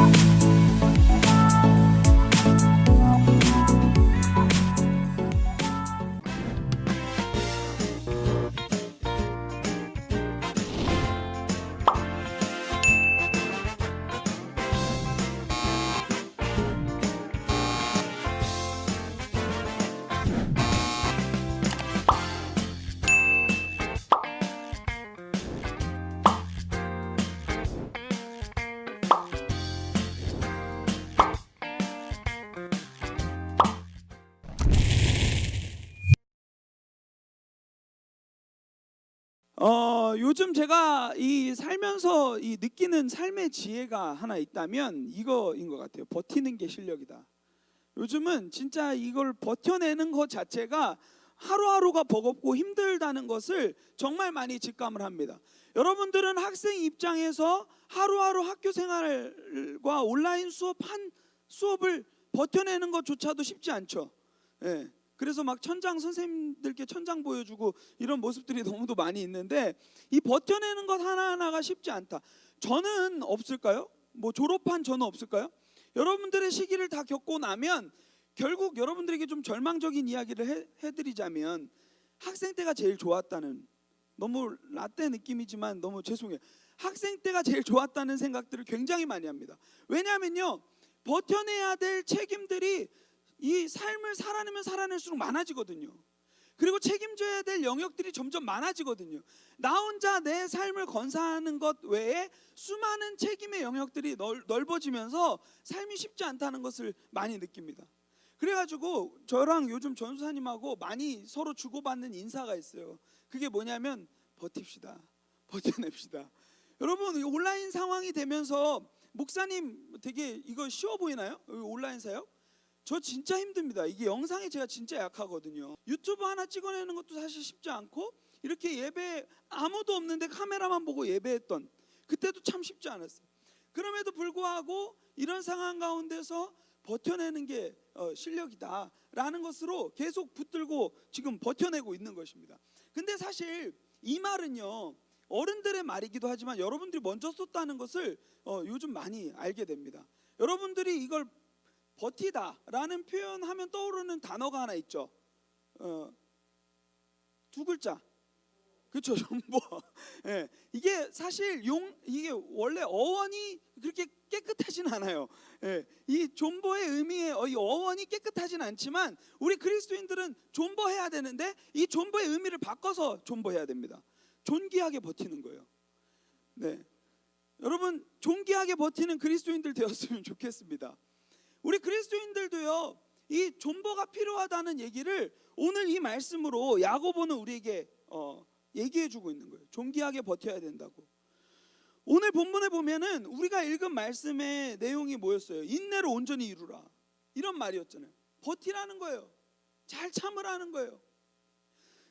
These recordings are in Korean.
you. 어, 요즘 제가 이 살면서 이 느끼는 삶의 지혜가 하나 있다면 이거인 것 같아요. 버티는 게 실력이다. 요즘은 진짜 이걸 버텨내는 것 자체가 하루하루가 버겁고 힘들다는 것을 정말 많이 직감을 합니다. 여러분들은 학생 입장에서 하루하루 학교 생활과 온라인 수업 한 수업을 버텨내는 것조차도 쉽지 않죠. 예. 그래서 막 천장 선생님들께 천장 보여주고 이런 모습들이 너무도 많이 있는데 이 버텨내는 것 하나하나가 쉽지 않다. 저는 없을까요? 뭐 졸업한 저는 없을까요? 여러분들의 시기를 다 겪고 나면 결국 여러분들에게 좀 절망적인 이야기를 해, 해드리자면 학생 때가 제일 좋았다는 너무 라떼 느낌이지만 너무 죄송해요. 학생 때가 제일 좋았다는 생각들을 굉장히 많이 합니다. 왜냐하면요 버텨내야 될 책임들이 이 삶을 살아내면 살아낼수록 많아지거든요. 그리고 책임져야 될 영역들이 점점 많아지거든요. 나 혼자 내 삶을 건사하는 것 외에 수많은 책임의 영역들이 넓, 넓어지면서 삶이 쉽지 않다는 것을 많이 느낍니다. 그래가지고 저랑 요즘 전수사님하고 많이 서로 주고받는 인사가 있어요. 그게 뭐냐면 버팁시다, 버텨냅시다. 여러분 이 온라인 상황이 되면서 목사님 되게 이거 쉬워 보이나요? 이 온라인 사역? 저 진짜 힘듭니다. 이게 영상에 제가 진짜 약하거든요. 유튜브 하나 찍어내는 것도 사실 쉽지 않고 이렇게 예배 아무도 없는데 카메라만 보고 예배했던 그때도 참 쉽지 않았어요. 그럼에도 불구하고 이런 상황 가운데서 버텨내는 게 어, 실력이다라는 것으로 계속 붙들고 지금 버텨내고 있는 것입니다. 근데 사실 이 말은요 어른들의 말이기도 하지만 여러분들이 먼저 썼다는 것을 어, 요즘 많이 알게 됩니다. 여러분들이 이걸 버티다라는 표현하면 떠오르는 단어가 하나 있죠. 어, 두 글자. 그렇죠, 존버. 예, 이게 사실 용 이게 원래 어원이 그렇게 깨끗하진 않아요. 예, 이 존버의 의미의 어, 이 어원이 깨끗하진 않지만 우리 그리스도인들은 존버해야 되는데 이 존버의 의미를 바꿔서 존버해야 됩니다. 존귀하게 버티는 거예요. 네, 여러분 존귀하게 버티는 그리스도인들 되었으면 좋겠습니다. 우리 그리스도인들도요 이 존버가 필요하다는 얘기를 오늘 이 말씀으로 야고보는 우리에게 어, 얘기해 주고 있는 거예요. 존귀하게 버텨야 된다고. 오늘 본문에 보면은 우리가 읽은 말씀의 내용이 뭐였어요? 인내로 온전히 이루라 이런 말이었잖아요. 버티라는 거예요. 잘 참으라는 거예요.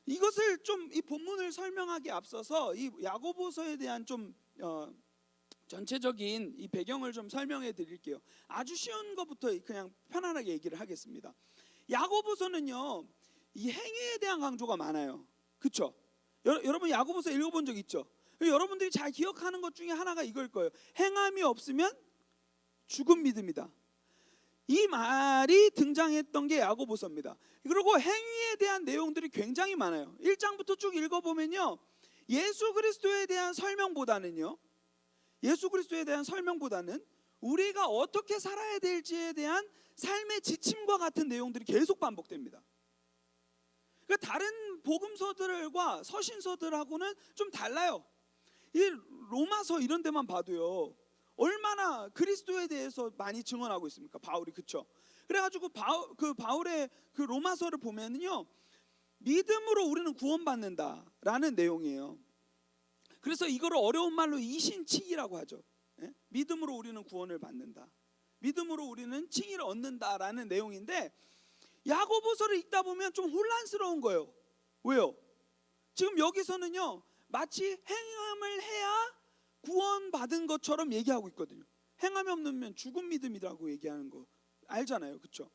이것을 좀 이 본문을 설명하기 앞서서 이 야고보서에 대한 좀 어, 전체적인 이 배경을 좀 설명해 드릴게요. 아주 쉬운 것부터 그냥 편안하게 얘기를 하겠습니다. 야고보서는요. 이 행위에 대한 강조가 많아요. 그렇죠? 여러분 야고보서 읽어본 적 있죠? 여러분들이 잘 기억하는 것 중에 하나가 이걸 거예요. 행함이 없으면 죽은 믿음이다. 이 말이 등장했던 게 야고보서입니다. 그리고 행위에 대한 내용들이 굉장히 많아요. 1장부터 쭉 읽어보면요. 예수 그리스도에 대한 설명보다는요. 예수 그리스도에 대한 설명보다는 우리가 어떻게 살아야 될지에 대한 삶의 지침과 같은 내용들이 계속 반복됩니다. 그러니까 다른 복음서들과 서신서들하고는 좀 달라요. 이 로마서 이런 데만 봐도요. 얼마나 그리스도에 대해서 많이 증언하고 있습니까? 바울이 그쵸? 그래가지고 바울, 그 바울의 그 로마서를 보면은요. 믿음으로 우리는 구원받는다라는 내용이에요. 그래서 이거를 어려운 말로 이신칭이라고 하죠. 예? 믿음으로 우리는 구원을 받는다. 믿음으로 우리는 칭의를 얻는다라는 내용인데 야고보서를 읽다 보면 좀 혼란스러운 거예요. 왜요? 지금 여기서는요 마치 행함을 해야 구원받은 것처럼 얘기하고 있거든요. 행함이 없으면 죽은 믿음이라고 얘기하는 거 알잖아요, 그렇죠?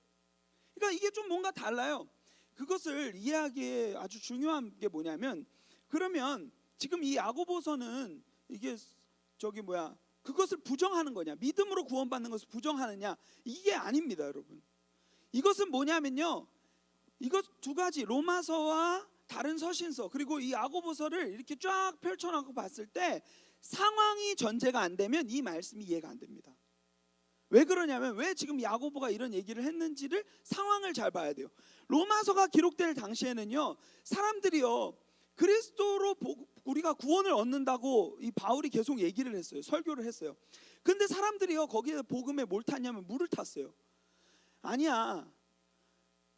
그러니까 이게 좀 뭔가 달라요. 그것을 이해하기에 아주 중요한 게 뭐냐면 그러면 지금 이 야고보서는 이게 저기 뭐야 그것을 부정하는 거냐? 믿음으로 구원받는 것을 부정하느냐? 이게 아닙니다, 여러분. 이것은 뭐냐면요. 이것 두 가지 로마서와 다른 서신서 그리고 이 야고보서를 이렇게 쫙 펼쳐놓고 봤을 때 상황이 전제가 안 되면 이 말씀이 이해가 안 됩니다. 왜 그러냐면 왜 지금 야고보가 이런 얘기를 했는지를 상황을 잘 봐야 돼요. 로마서가 기록될 당시에는요 사람들이요 그리스도로 보- 우리가 구원을 얻는다고 이 바울이 계속 얘기를 했어요. 설교를 했어요. 근데 사람들이요 거기에 복음에 뭘 탔냐면 물을 탔어요. 아니야.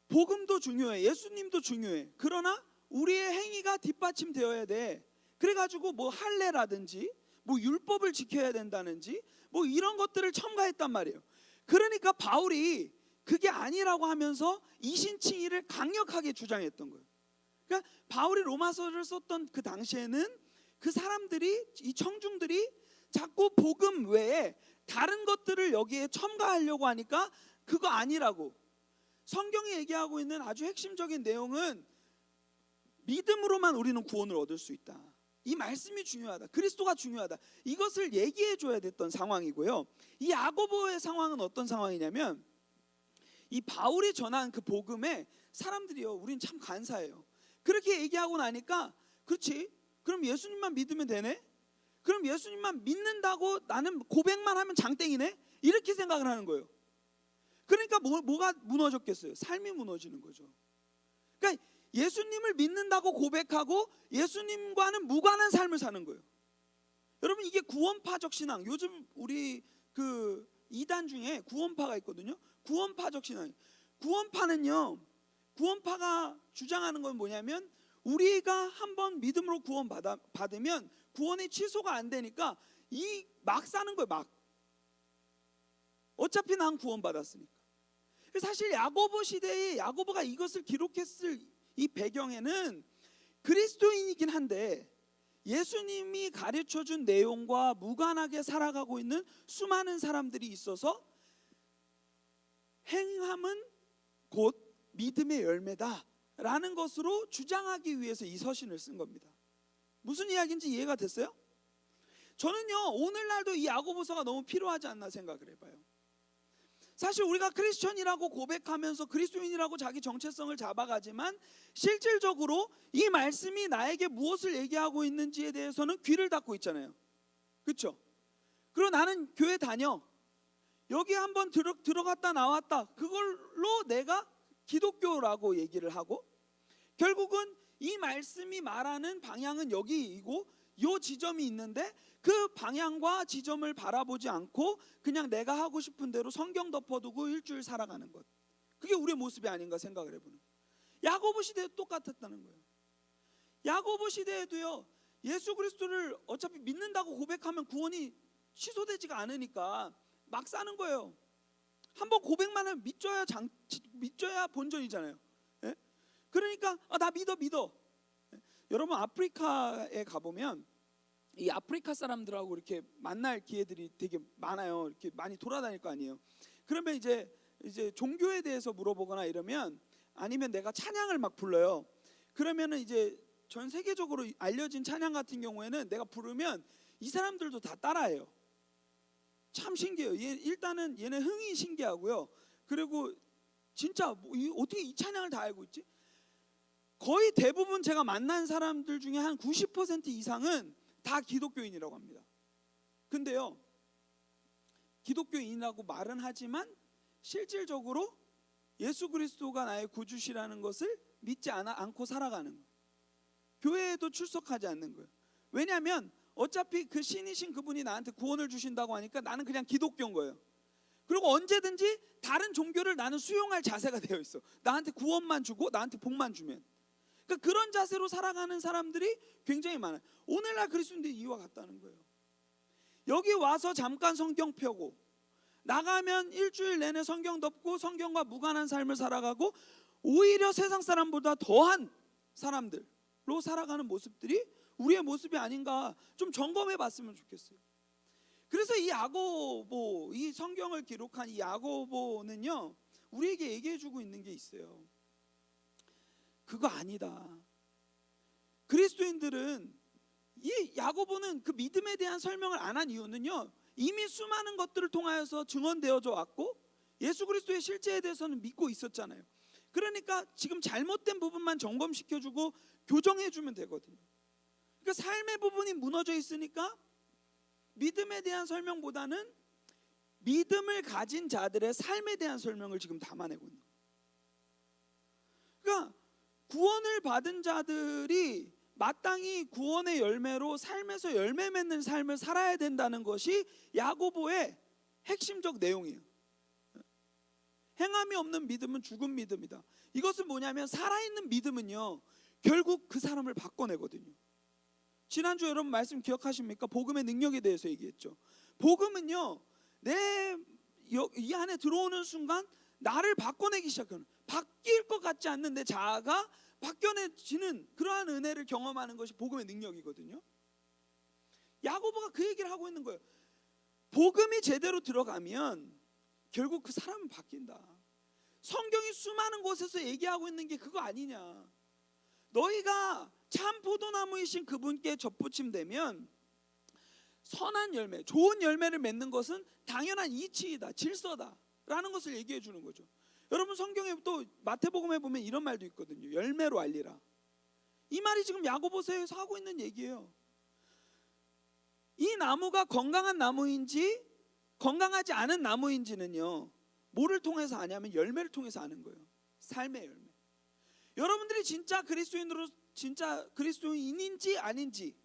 복음도 중요해. 예수님도 중요해. 그러나 우리의 행위가 뒷받침되어야 돼. 그래가지고 뭐 할례라든지 뭐 율법을 지켜야 된다는지 뭐 이런 것들을 첨가했단 말이에요. 그러니까 바울이 그게 아니라고 하면서 이신칭의를 강력하게 주장했던 거예요. 그러니까 바울이 로마서를 썼던 그 당시에는 그 사람들이 이 청중들이 자꾸 복음 외에 다른 것들을 여기에 첨가하려고 하니까 그거 아니라고 성경이 얘기하고 있는 아주 핵심적인 내용은 믿음으로만 우리는 구원을 얻을 수 있다. 이 말씀이 중요하다. 그리스도가 중요하다. 이것을 얘기해 줘야 됐던 상황이고요. 이 야고보의 상황은 어떤 상황이냐면 이 바울이 전한 그 복음에 사람들이요. 우린 참 간사해요. 그렇게 얘기하고 나니까 그렇지. 그럼 예수님만 믿으면 되네. 그럼 예수님만 믿는다고 나는 고백만 하면 장땡이네. 이렇게 생각을 하는 거예요. 그러니까 뭐, 뭐가 무너졌겠어요? 삶이 무너지는 거죠. 그러니까 예수님을 믿는다고 고백하고 예수님과는 무관한 삶을 사는 거예요. 여러분 이게 구원파적 신앙. 요즘 우리 그 이단 중에 구원파가 있거든요. 구원파적 신앙. 구원파는요. 구원파가 주장하는 건 뭐냐면 우리가 한번 믿음으로 구원 받아, 받으면 구원의 취소가 안 되니까 이 막 사는 거예요. 막. 어차피 난 구원 받았으니까. 사실 야고보 시대에 야고보가 이것을 기록했을 이 배경에는 그리스도인이긴 한데 예수님이 가르쳐 준 내용과 무관하게 살아가고 있는 수많은 사람들이 있어서 행함은 곧 믿음의 열매다 라는 것으로 주장하기 위해서 이 서신을 쓴 겁니다. 무슨 이야기인지 이해가 됐어요? 저는요 오늘날도 이 야고보서가 너무 필요하지 않나 생각을 해봐요. 사실 우리가 크리스천이라고 고백하면서 그리스도인이라고 자기 정체성을 잡아가지만 실질적으로 이 말씀이 나에게 무엇을 얘기하고 있는지에 대해서는 귀를 닫고 있잖아요. 그렇죠? 그리고 나는 교회 다녀. 여기 한번 들어, 들어갔다 나왔다. 그걸로 내가 기독교라고 얘기를 하고 결국은 이 말씀이 말하는 방향은 여기이고 요 지점이 있는데 그 방향과 지점을 바라보지 않고 그냥 내가 하고 싶은 대로 성경 덮어두고 일주일 살아가는 것. 그게 우리의 모습이 아닌가 생각을 해보는. 야고보 시대도 똑같았다는 거예요. 야고보 시대에도요. 예수 그리스도를 어차피 믿는다고 고백하면 구원이 취소되지가 않으니까 막 사는 거예요. 한번 고백만 하면 믿져야 장 믿져야 본전이잖아요. 예? 그러니까 아, 나 믿어 믿어. 예? 여러분 아프리카에 가보면 이 아프리카 사람들하고 이렇게 만날 기회들이 되게 많아요. 이렇게 많이 돌아다닐 거 아니에요. 그러면 이제 이제 종교에 대해서 물어보거나 이러면 아니면 내가 찬양을 막 불러요. 그러면은 이제 전 세계적으로 알려진 찬양 같은 경우에는 내가 부르면 이 사람들도 다 따라해요. 참 신기해요. 얘, 일단은 얘네 흥이 신기하고요. 그리고 진짜 뭐 이, 어떻게 이 찬양을 다 알고 있지? 거의 대부분 제가 만난 사람들 중에 한 90% 이상은 다 기독교인이라고 합니다. 근데요, 기독교인이라고 말은 하지만 실질적으로 예수 그리스도가 나의 구주시라는 것을 믿지 않아, 않고 살아가는 거예요. 교회에도 출석하지 않는 거예요. 왜냐하면 어차피 그 신이신 그분이 나한테 구원을 주신다고 하니까 나는 그냥 기독교인 거예요. 그리고 언제든지 다른 종교를 나는 수용할 자세가 되어 있어. 나한테 구원만 주고 나한테 복만 주면. 그러니까 그런 자세로 살아가는 사람들이 굉장히 많아요. 오늘날 그리스도인들이 이와 같다는 거예요. 여기 와서 잠깐 성경 펴고 나가면 일주일 내내 성경 덮고 성경과 무관한 삶을 살아가고 오히려 세상 사람보다 더한 사람들로 살아가는 모습들이 우리의 모습이 아닌가 좀 점검해 봤으면 좋겠어요. 그래서 이 야고보 이 성경을 기록한 이 야고보는요 우리에게 얘기해 주고 있는 게 있어요. 그거 아니다. 그리스도인들은 이 야고보는 그 믿음에 대한 설명을 안 한 이유는요. 이미 수많은 것들을 통하여서 증언되어져 왔고 예수 그리스도의 실제에 대해서는 믿고 있었잖아요. 그러니까 지금 잘못된 부분만 점검시켜 주고 교정해 주면 되거든요. 그러니까 삶의 부분이 무너져 있으니까 믿음에 대한 설명보다는 믿음을 가진 자들의 삶에 대한 설명을 지금 담아내고 있는 거예요. 그러니까 구원을 받은 자들이 마땅히 구원의 열매로 삶에서 열매 맺는 삶을 살아야 된다는 것이 야고보의 핵심적 내용이에요. 행함이 없는 믿음은 죽은 믿음이다. 이것은 뭐냐면 살아있는 믿음은요. 결국 그 사람을 바꿔내거든요. 지난주 여러분 말씀 기억하십니까? 복음의 능력에 대해서 얘기했죠. 복음은요. 내 이 안에 들어오는 순간 나를 바꿔내기 시작하는 바뀔 것 같지 않는 내 자아가 바뀌어내지는 그러한 은혜를 경험하는 것이 복음의 능력이거든요. 야고보가 그 얘기를 하고 있는 거예요. 복음이 제대로 들어가면 결국 그 사람은 바뀐다. 성경이 수많은 곳에서 얘기하고 있는 게 그거 아니냐. 너희가 참 포도나무이신 그분께 접붙임되면 선한 열매, 좋은 열매를 맺는 것은 당연한 이치이다, 질서다라는 것을 얘기해 주는 거죠. 여러분 성경에 또 마태복음에 보면 이런 말도 있거든요. 열매로 알리라. 이 말이 지금 야고보서에서 하고 있는 얘기예요. 이 나무가 건강한 나무인지 건강하지 않은 나무인지는요. 뭐를 통해서 아냐면 열매를 통해서 아는 거예요. 삶의 열매. 여러분들이 진짜 그리스도인으로 진짜 그리스도인인지 아닌지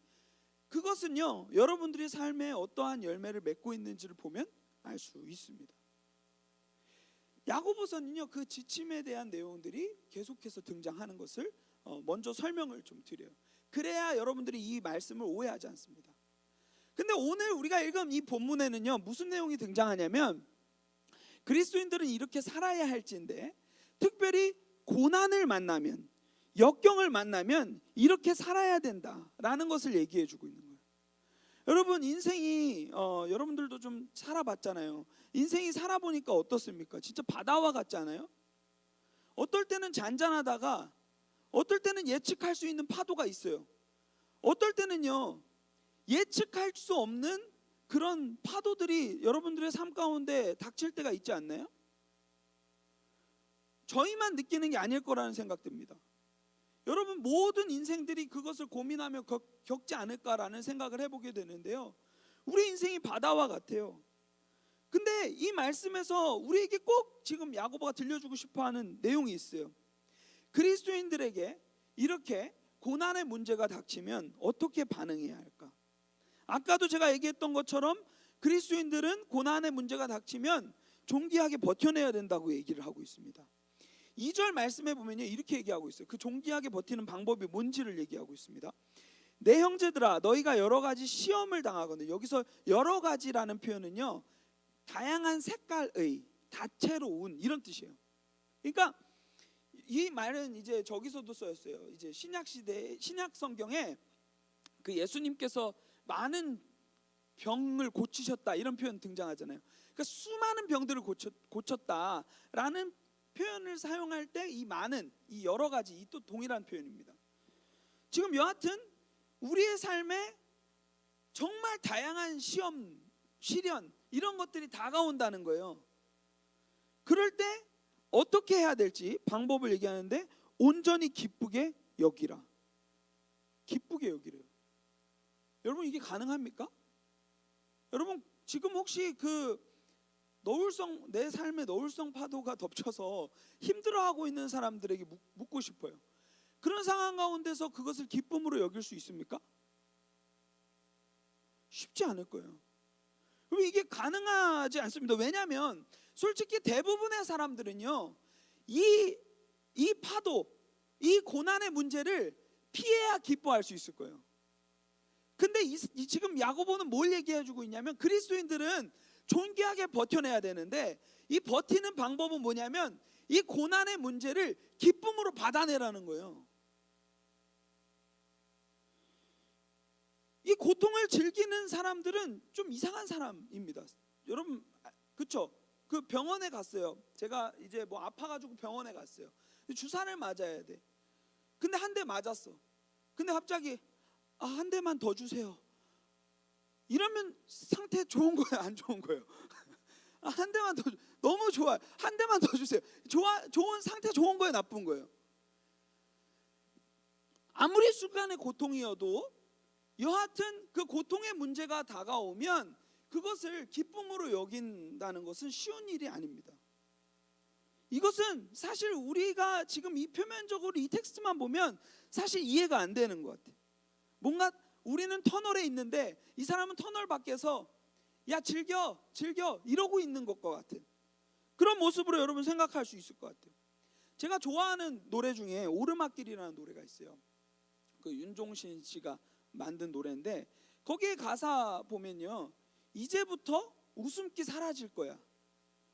그것은요. 여러분들의 삶에 어떠한 열매를 맺고 있는지를 보면 알 수 있습니다. 야고보서는요. 그 지침에 대한 내용들이 계속해서 등장하는 것을 어, 먼저 설명을 좀 드려요. 그래야 여러분들이 이 말씀을 오해하지 않습니다. 근데 오늘 우리가 읽은 이 본문에는요. 무슨 내용이 등장하냐면 그리스도인들은 이렇게 살아야 할지인데 특별히 고난을 만나면 역경을 만나면 이렇게 살아야 된다라는 것을 얘기해 주고 있는 거예요. 여러분 인생이 어, 여러분들도 좀 살아봤잖아요. 인생이 살아보니까 어떻습니까? 진짜 바다와 같지 않아요? 어떨 때는 잔잔하다가 어떨 때는 예측할 수 있는 파도가 있어요. 어떨 때는요 예측할 수 없는 그런 파도들이 여러분들의 삶 가운데 닥칠 때가 있지 않나요? 저희만 느끼는 게 아닐 거라는 생각 듭니다. 여러분 모든 인생들이 그것을 고민하며 겪, 겪지 않을까라는 생각을 해보게 되는데요. 우리 인생이 바다와 같아요. 근데 이 말씀에서 우리에게 꼭 지금 야고보가 들려주고 싶어하는 내용이 있어요. 그리스도인들에게 이렇게 고난의 문제가 닥치면 어떻게 반응해야 할까? 아까도 제가 얘기했던 것처럼 그리스도인들은 고난의 문제가 닥치면 존귀하게 버텨내야 된다고 얘기를 하고 있습니다. 2절 말씀해 보면요 이렇게 얘기하고 있어요. 그 존귀하게 버티는 방법이 뭔지를 얘기하고 있습니다. 내 형제들아 너희가 여러 가지 시험을 당하거든. 여기서 여러 가지라는 표현은요 다양한 색깔의 다채로운 이런 뜻이에요. 그러니까 이 말은 이제 저기서도 쓰였어요. 이제 신약 시대 신약 성경에 그 예수님께서 많은 병을 고치셨다 이런 표현 등장하잖아요. 그러니까 수많은 병들을 고쳤, 고쳤다라는 표현을 사용할 때 이 많은 이 여러 가지 이 또 동일한 표현입니다. 지금 여하튼 우리의 삶에 정말 다양한 시험, 시련 이런 것들이 다가온다는 거예요. 그럴 때 어떻게 해야 될지 방법을 얘기하는데 온전히 기쁘게 여기라. 기쁘게 여기래요. 여러분 이게 가능합니까? 여러분 지금 혹시 그 노을성 내 삶의 노을성 파도가 덮쳐서 힘들어하고 있는 사람들에게 묻, 묻고 싶어요. 그런 상황 가운데서 그것을 기쁨으로 여길 수 있습니까? 쉽지 않을 거예요. 그럼 이게 가능하지 않습니다. 왜냐하면 솔직히 대부분의 사람들은요 이, 이 파도, 이 고난의 문제를 피해야 기뻐할 수 있을 거예요. 근데 이, 이 지금 야고보는 뭘 얘기해주고 있냐면 그리스도인들은 존귀하게 버텨내야 되는데 이 버티는 방법은 뭐냐면 이 고난의 문제를 기쁨으로 받아내라는 거예요. 이 고통을 즐기는 사람들은 좀 이상한 사람입니다. 여러분 그쵸? 그 병원에 갔어요. 제가 이제 뭐 아파가지고 병원에 갔어요. 주사를 맞아야 돼. 근데 한 대 맞았어. 근데 갑자기 아, 한 대만 더 주세요. 이러면 상태 좋은 거예요, 안 좋은 거예요? 아, 한 대만 더 주- 너무 좋아요. 한 대만 더 주세요. 좋아 좋은 상태 좋은 거예요, 나쁜 거예요? 아무리 순간의 고통이어도 여하튼 그 고통의 문제가 다가오면 그것을 기쁨으로 여긴다는 것은 쉬운 일이 아닙니다. 이것은 사실 우리가 지금 이 표면적으로 이 텍스트만 보면 사실 이해가 안 되는 것 같아요. 뭔가 우리는 터널에 있는데 이 사람은 터널 밖에서 야 즐겨 즐겨 이러고 있는 것과 같은 그런 모습으로 여러분 생각할 수 있을 것 같아요. 제가 좋아하는 노래 중에 오르막길이라는 노래가 있어요. 그 윤종신 씨가 만든 노래인데 거기에 가사 보면요 이제부터 웃음기 사라질 거야.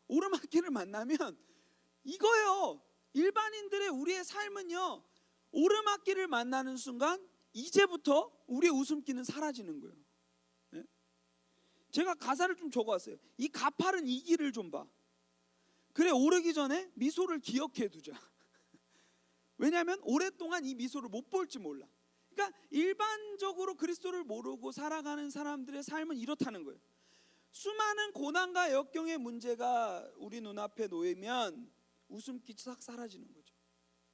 오르막길을 만나면 이거요. 일반인들의 우리의 삶은요. 오르막길을 만나는 순간 이제부터 우리의 웃음기는 사라지는 거예요. 예? 제가 가사를 좀 적어왔어요. 이 가파른 이 길을 좀 봐. 그래 오르기 전에 미소를 기억해 두자. 왜냐하면 오랫동안 이 미소를 못 볼지 몰라. 그러니까 일반적으로 그리스도를 모르고 살아가는 사람들의 삶은 이렇다는 거예요. 수많은 고난과 역경의 문제가 우리 눈앞에 놓이면 웃음기 싹 사라지는 거죠.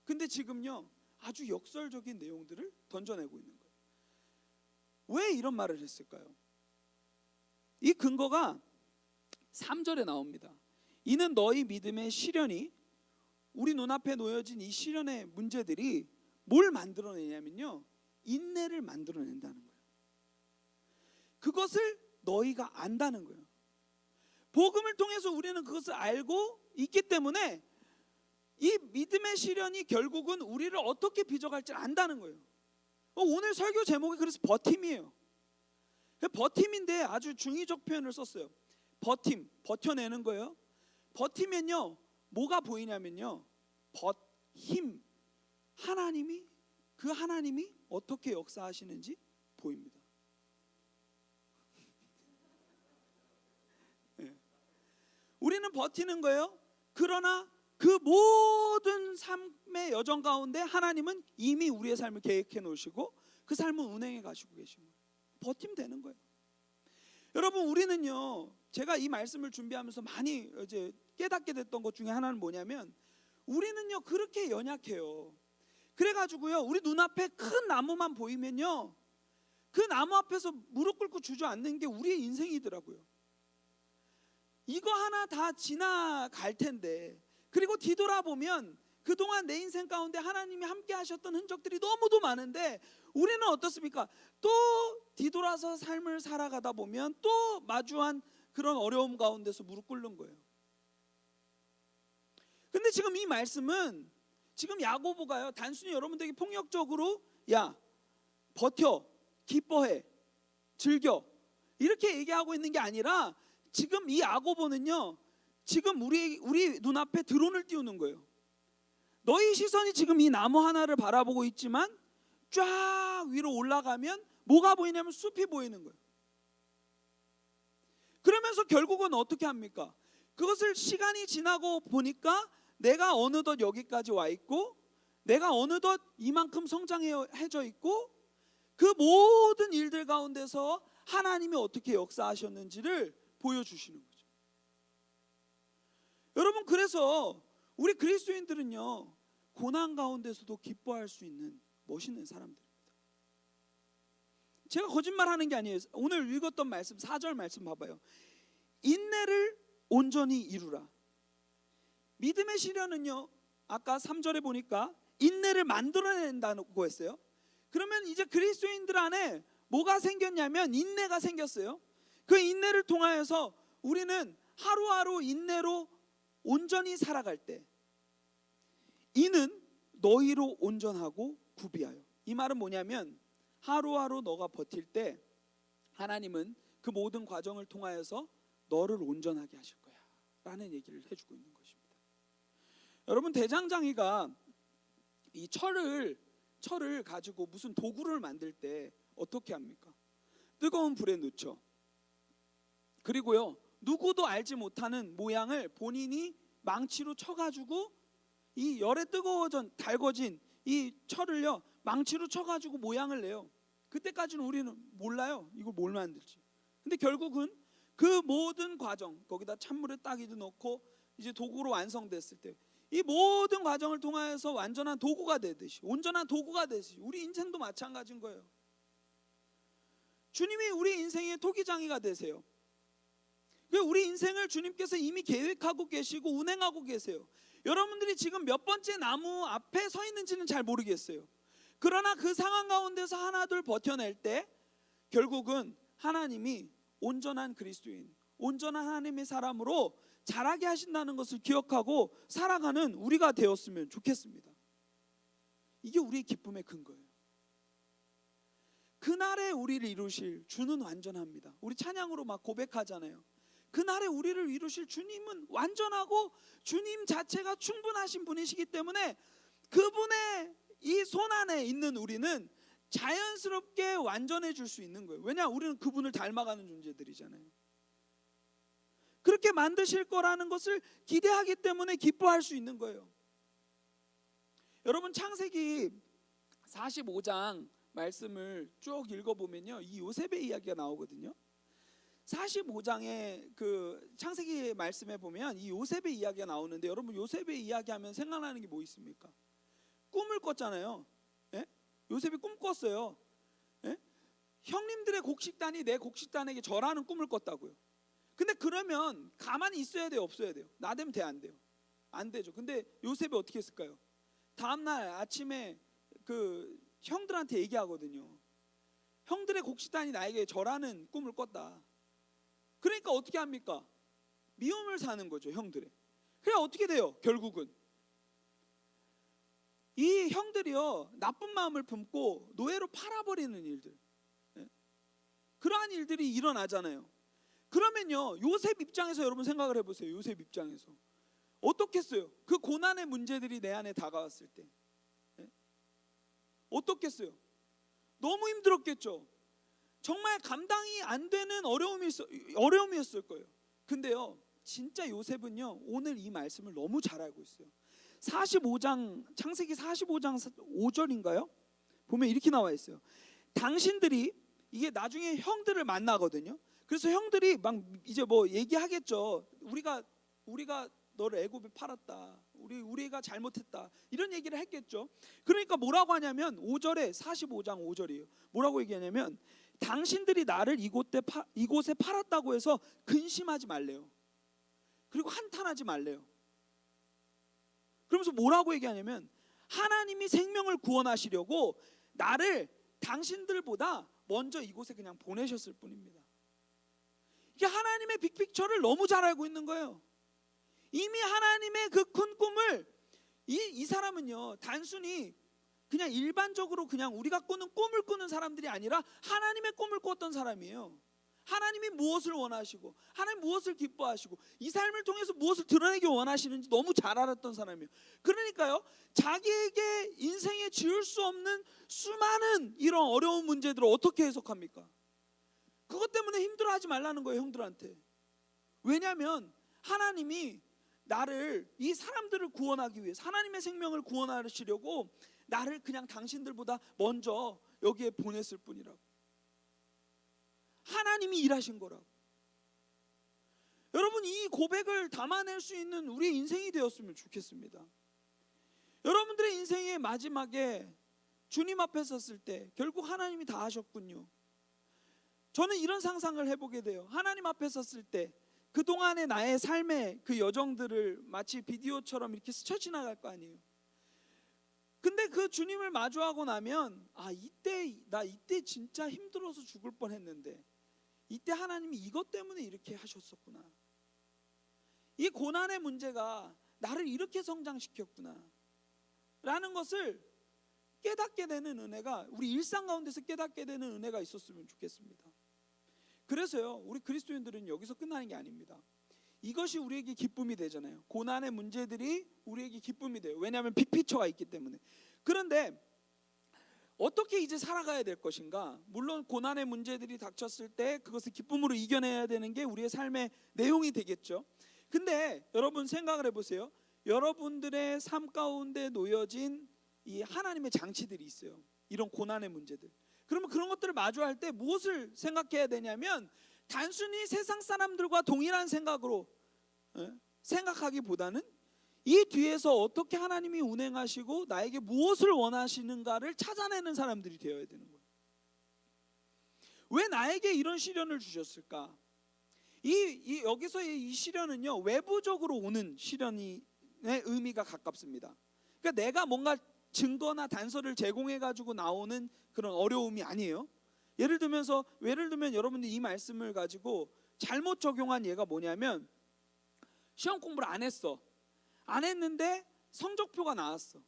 근데 지금요 아주 역설적인 내용들을 던져내고 있는 거예요. 왜 이런 말을 했을까요? 이 근거가 3절에 나옵니다. 이는 너희 믿음의 시련이 우리 눈앞에 놓여진 이 시련의 문제들이 뭘 만들어내냐면요. 인내를 만들어낸다는 거예요. 그것을 너희가 안다는 거예요. 복음을 통해서 우리는 그것을 알고 있기 때문에 이 믿음의 시련이 결국은 우리를 어떻게 빚어갈지 안다는 거예요. 어, 오늘 설교 제목이 그래서 버팀이에요. 버팀인데 아주 중의적 표현을 썼어요. 버팀, 버텨내는 거예요. 버티면요, 뭐가 보이냐면요, 버 힘, 하나님이 그 하나님이 어떻게 역사하시는지 보입니다. 예. 우리는 버티는 거예요. 그러나 그 모든 삶의 여정 가운데 하나님은 이미 우리의 삶을 계획해 놓으시고 그 삶을 운행해 가시고 계신 거예요. 버티면 되는 거예요. 여러분 우리는요. 제가 이 말씀을 준비하면서 많이 이제 깨닫게 됐던 것 중에 하나는 뭐냐면 우리는요 그렇게 연약해요. 그래가지고요 우리 눈앞에 큰 나무만 보이면요 그 나무 앞에서 무릎 꿇고 주저앉는 게 우리의 인생이더라고요. 이거 하나 다 지나갈 텐데 그리고 뒤돌아보면 그동안 내 인생 가운데 하나님이 함께 하셨던 흔적들이 너무도 많은데 우리는 어떻습니까? 또 뒤돌아서 삶을 살아가다 보면 또 마주한 그런 어려움 가운데서 무릎 꿇는 거예요. 근데 지금 이 말씀은 지금 야고보가요 단순히 여러분들에게 폭력적으로 야 버텨 기뻐해 즐겨 이렇게 얘기하고 있는 게 아니라 지금 이 야고보는요 지금 우리 우리 눈앞에 드론을 띄우는 거예요. 너희 시선이 지금 이 나무 하나를 바라보고 있지만 쫙 위로 올라가면 뭐가 보이냐면 숲이 보이는 거예요. 그러면서 결국은 어떻게 합니까? 그것을 시간이 지나고 보니까 내가 어느덧 여기까지 와 있고 내가 어느덧 이만큼 성장해져 있고 그 모든 일들 가운데서 하나님이 어떻게 역사하셨는지를 보여주시는 거죠. 여러분 그래서 우리 그리스도인들은요 고난 가운데서도 기뻐할 수 있는 멋있는 사람들입니다. 제가 거짓말하는 게 아니에요. 오늘 읽었던 말씀 4절 말씀 봐봐요. 인내를 온전히 이루라. 믿음의 시련은요. 아까 3절에 보니까 인내를 만들어낸다고 했어요. 그러면 이제 그리스도인들 안에 뭐가 생겼냐면 인내가 생겼어요. 그 인내를 통하여서 우리는 하루하루 인내로 온전히 살아갈 때 이는 너희로 온전하고 구비하여. 이 말은 뭐냐면 하루하루 너가 버틸 때 하나님은 그 모든 과정을 통하여서 너를 온전하게 하실 거야 라는 얘기를 해주고 있는 것입니다. 여러분 대장장이가 이 철을 철을 가지고 무슨 도구를 만들 때 어떻게 합니까? 뜨거운 불에 넣죠. 그리고요 누구도 알지 못하는 모양을 본인이 망치로 쳐가지고 이 열에 뜨거워진 달궈진 이 철을요 망치로 쳐가지고 모양을 내요. 그때까지는 우리는 몰라요. 이걸 뭘 만들지. 근데 결국은 그 모든 과정 거기다 찬물에 따기도 넣고 이제 도구로 완성됐을 때 이 모든 과정을 통하여서 완전한 도구가 되듯이 온전한 도구가 되듯이 우리 인생도 마찬가지인 거예요. 주님이 우리 인생의 토기장이가 되세요. 그 우리 인생을 주님께서 이미 계획하고 계시고 운행하고 계세요. 여러분들이 지금 몇 번째 나무 앞에 서 있는지는 잘 모르겠어요. 그러나 그 상황 가운데서 하나 둘 버텨낼 때 결국은 하나님이 온전한 그리스도인, 온전한 하나님의 사람으로 자라게 하신다는 것을 기억하고 살아가는 우리가 되었으면 좋겠습니다. 이게 우리의 기쁨의 근거예요. 그날에 우리를 이루실 주는 완전합니다. 우리 찬양으로 막 고백하잖아요. 그날에 우리를 이루실 주님은 완전하고 주님 자체가 충분하신 분이시기 때문에 그분의 이 손 안에 있는 우리는 자연스럽게 완전해질 수 있는 거예요. 왜냐? 우리는 그분을 닮아가는 존재들이잖아요. 그렇게 만드실 거라는 것을 기대하기 때문에 기뻐할 수 있는 거예요. 여러분 창세기 45장 말씀을 쭉 읽어보면요, 이 요셉의 이야기가 나오거든요. 45장의 그 창세기 말씀에 보면 이 요셉의 이야기가 나오는데 여러분 요셉의 이야기하면 생각나는 게 뭐 있습니까? 꿈을 꿨잖아요. 예? 요셉이 꿈 꿨어요. 예? 형님들의 곡식단이 내 곡식단에게 절하는 꿈을 꿨다고요. 근데 그러면 가만히 있어야 돼요, 없어야 돼요? 나대면 돼, 안 돼요? 안 되죠. 근데 요셉이 어떻게 했을까요? 다음 날 아침에 그 형들한테 얘기하거든요. 형들의 곡식단이 나에게 절하는 꿈을 꿨다. 그러니까 어떻게 합니까? 미움을 사는 거죠, 형들의. 그래 어떻게 돼요? 결국은 이 형들이요 나쁜 마음을 품고 노예로 팔아버리는 일들, 예? 그러한 일들이 일어나잖아요. 그러면요 요셉 입장에서 여러분 생각을 해보세요. 요셉 입장에서 어떻겠어요? 그 고난의 문제들이 내 안에 다가왔을 때 예? 어떻겠어요? 너무 힘들었겠죠. 정말 감당이 안 되는 어려움이 있어, 어려움이었을 거예요. 근데요, 진짜 요셉은요 오늘 이 말씀을 너무 잘 알고 있어요. 45장 창세기 45장 5절인가요? 보면 이렇게 나와 있어요. 당신들이 이게 나중에 형들을 만나거든요. 그래서 형들이 막 이제 뭐 얘기하겠죠. 우리가 우리가 너를 애굽에 팔았다. 우리 우리가 잘못했다. 이런 얘기를 했겠죠. 그러니까 뭐라고 하냐면 5절에 45장 5절이에요. 뭐라고 얘기하냐면 당신들이 나를 이곳에 파, 이곳에 팔았다고 해서 근심하지 말래요. 그리고 한탄하지 말래요. 그러면서 뭐라고 얘기하냐면 하나님이 생명을 구원하시려고 나를 당신들보다 먼저 이곳에 그냥 보내셨을 뿐입니다. 이게 하나님의 빅픽처를 너무 잘 알고 있는 거예요. 이미 하나님의 그 큰 꿈을 이, 이 사람은요 단순히 그냥 일반적으로 그냥 우리가 꾸는 꿈을 꾸는 사람들이 아니라 하나님의 꿈을 꿨던 사람이에요. 하나님이 무엇을 원하시고 하나님 무엇을 기뻐하시고 이 삶을 통해서 무엇을 드러내기 원하시는지 너무 잘 알았던 사람이에요. 그러니까요. 자기에게 인생에 지을 수 없는 수많은 이런 어려운 문제들을 어떻게 해석합니까? 그것 때문에 힘들어하지 말라는 거예요, 형들한테. 왜냐하면 하나님이 나를 이 사람들을 구원하기 위해서 하나님의 생명을 구원하시려고 나를 그냥 당신들보다 먼저 여기에 보냈을 뿐이라고. 하나님이 일하신 거라고. 여러분 이 고백을 담아낼 수 있는 우리 인생이 되었으면 좋겠습니다. 여러분들의 인생의 마지막에 주님 앞에 섰을 때 결국 하나님이 다 하셨군요. 저는 이런 상상을 해보게 돼요. 하나님 앞에 섰을 때 그동안의 나의 삶의 그 여정들을 마치 비디오처럼 이렇게 스쳐 지나갈 거 아니에요. 근데 그 주님을 마주하고 나면 아 이때 나 이때 진짜 힘들어서 죽을 뻔했는데 이때 하나님이 이것 때문에 이렇게 하셨었구나. 이 고난의 문제가 나를 이렇게 성장시켰구나. 라는 것을 깨닫게 되는 은혜가 우리 일상 가운데서 깨닫게 되는 은혜가 있었으면 좋겠습니다. 그래서요, 우리 그리스도인들은 여기서 끝나는 게 아닙니다. 이것이 우리에게 기쁨이 되잖아요. 고난의 문제들이 우리에게 기쁨이 돼요. 왜냐하면 빅피처가 있기 때문에. 그런데 어떻게 이제 살아가야 될 것인가? 물론 고난의 문제들이 닥쳤을 때 그것을 기쁨으로 이겨내야 되는 게 우리의 삶의 내용이 되겠죠. 근데 여러분 생각을 해보세요. 여러분들의 삶 가운데 놓여진 이 하나님의 장치들이 있어요. 이런 고난의 문제들. 그러면 그런 것들을 마주할 때 무엇을 생각해야 되냐면 단순히 세상 사람들과 동일한 생각으로 예, 생각하기보다는 이 뒤에서 어떻게 하나님이 운행하시고 나에게 무엇을 원하시는가를 찾아내는 사람들이 되어야 되는 거예요. 왜 나에게 이런 시련을 주셨을까? 이, 이 여기서의 이 시련은요 외부적으로 오는 시련의 의미가 가깝습니다. 그러니까 내가 뭔가 증거나 단서를 제공해 가지고 나오는 그런 어려움이 아니에요. 예를 들면서 예를 들면 여러분들 이 말씀을 가지고 잘못 적용한 예가 뭐냐면 시험 공부를 안 했어. 안 했는데 성적표가 나왔어.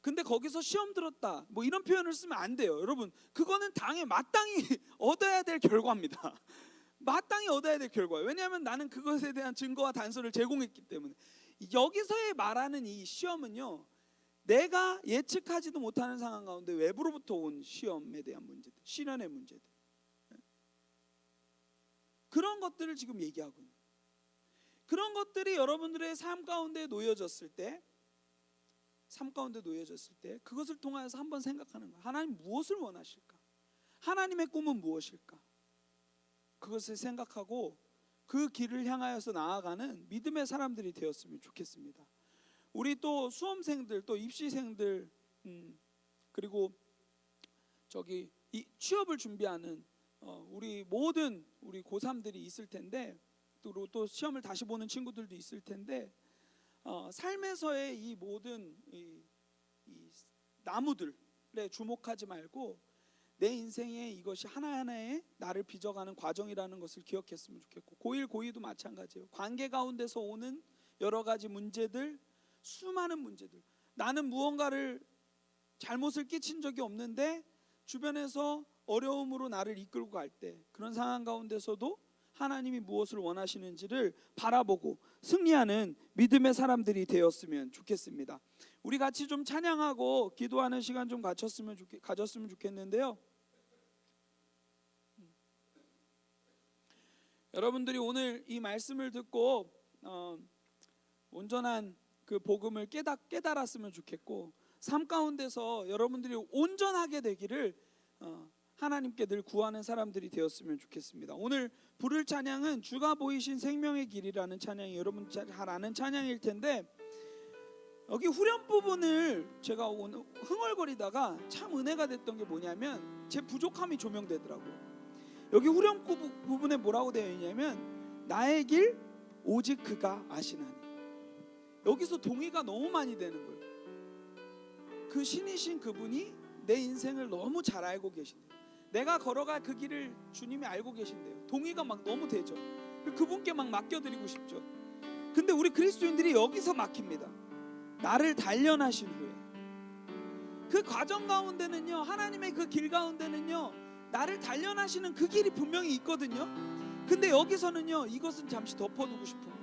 근데 거기서 시험 들었다. 뭐 이런 표현을 쓰면 안 돼요. 여러분, 그거는 당에 마땅히 얻어야 될 결과입니다. 마땅히 얻어야 될 결과예요. 왜냐하면 나는 그것에 대한 증거와 단서를 제공했기 때문에. 여기서의 말하는 이 시험은요. 내가 예측하지도 못하는 상황 가운데 외부로부터 온 시험에 대한 문제들, 시련의 문제들. 그런 것들을 지금 얘기하고 있는. 그런 것들이 여러분들의 삶 가운데 놓여졌을 때, 삶 가운데 놓여졌을 때 그것을 통하여서 한번 생각하는 거예요. 하나님 무엇을 원하실까? 하나님의 꿈은 무엇일까? 그것을 생각하고 그 길을 향하여서 나아가는 믿음의 사람들이 되었으면 좋겠습니다. 우리 또 수험생들, 또 입시생들, 음, 그리고 저기 이 취업을 준비하는 어, 우리 모든 우리 고3들이 있을 텐데 또, 또 시험을 다시 보는 친구들도 있을 텐데 어, 삶에서의 이 모든 이, 이 나무들에 주목하지 말고 내 인생에 이것이 하나하나의 나를 빚어가는 과정이라는 것을 기억했으면 좋겠고 고1 고2도 마찬가지예요. 관계 가운데서 오는 여러 가지 문제들, 수많은 문제들. 나는 무언가를 잘못을 끼친 적이 없는데 주변에서 어려움으로 나를 이끌고 갈 때 그런 상황 가운데서도 하나님이 무엇을 원하시는지를 바라보고 승리하는 믿음의 사람들이 되었으면 좋겠습니다. 우리 같이 좀 찬양하고 기도하는 시간 좀 가졌으면 좋겠, 가졌으면 좋겠는데요. 음. 여러분들이 오늘 이 말씀을 듣고 어, 온전한 그 복음을 깨닫, 깨달았으면 좋겠고 삶 가운데서 여러분들이 온전하게 되기를 어, 하나님께 늘 구하는 사람들이 되었으면 좋겠습니다. 오늘 부를 찬양은 주가 보이신 생명의 길이라는 찬양이 여러분 잘 아는 찬양일 텐데 여기 후렴 부분을 제가 오늘 흥얼거리다가 참 은혜가 됐던 게 뭐냐면 제 부족함이 조명되더라고요. 여기 후렴 부- 부분에 뭐라고 되어 있냐면 나의 길 오직 그가 아시나니 여기서 동의가 너무 많이 되는 거예요. 그 신이신 그분이 내 인생을 너무 잘 알고 계신대요. 내가 걸어갈 그 길을 주님이 알고 계신대요. 동의가 막 너무 되죠. 그분께 막 맡겨드리고 싶죠. 근데 우리 그리스도인들이 여기서 막힙니다. 나를 단련하신 후에 그 과정 가운데는요 하나님의 그 길 가운데는요 나를 단련하시는 그 길이 분명히 있거든요. 근데 여기서는요 이것은 잠시 덮어두고 싶은.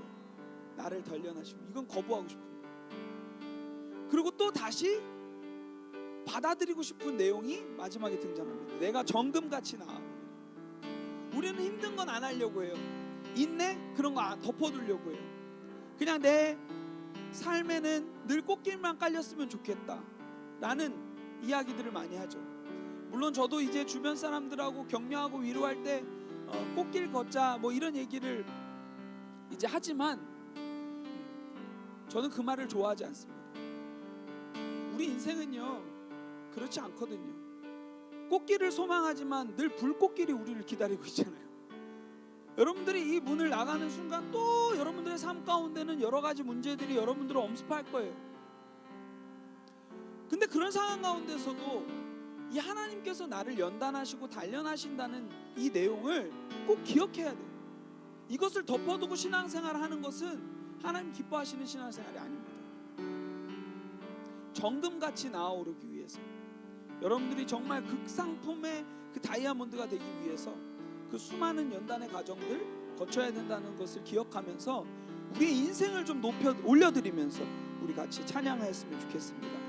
나를 단련하시고 이건 거부하고 싶은 거예요. 그리고 또 다시 받아들이고 싶은 내용이 마지막에 등장합니다. 내가 정금같이 나아. 우리는 힘든 건 안 하려고 해요. 있네? 그런 거 안- 덮어두려고 해요. 그냥 내 삶에는 늘 꽃길만 깔렸으면 좋겠다. 라는 이야기들을 많이 하죠. 물론 저도 이제 주변 사람들하고 격려하고 위로할 때 어, 꽃길 걷자 뭐 이런 얘기를 이제 하지만 음, 저는 그 말을 좋아하지 않습니다. 우리 인생은요 그렇지 않거든요. 꽃길을 소망하지만 늘 불꽃길이 우리를 기다리고 있잖아요. 여러분들이 이 문을 나가는 순간 또 여러분들의 삶 가운데는 여러 가지 문제들이 여러분들을 엄습할 거예요. 근데 그런 상황 가운데서도 이 하나님께서 나를 연단하시고 단련하신다는 이 내용을 꼭 기억해야 돼요. 이것을 덮어두고 신앙생활을 하는 것은 하나님 기뻐하시는 신앙생활이 아닙니다. 정금같이 나아오르기 위해서 여러분들이 정말 극상품의 그 다이아몬드가 되기 위해서 그 수많은 연단의 과정들 거쳐야 된다는 것을 기억하면서 우리의 인생을 좀 높여 올려드리면서 우리 같이 찬양했으면 좋겠습니다.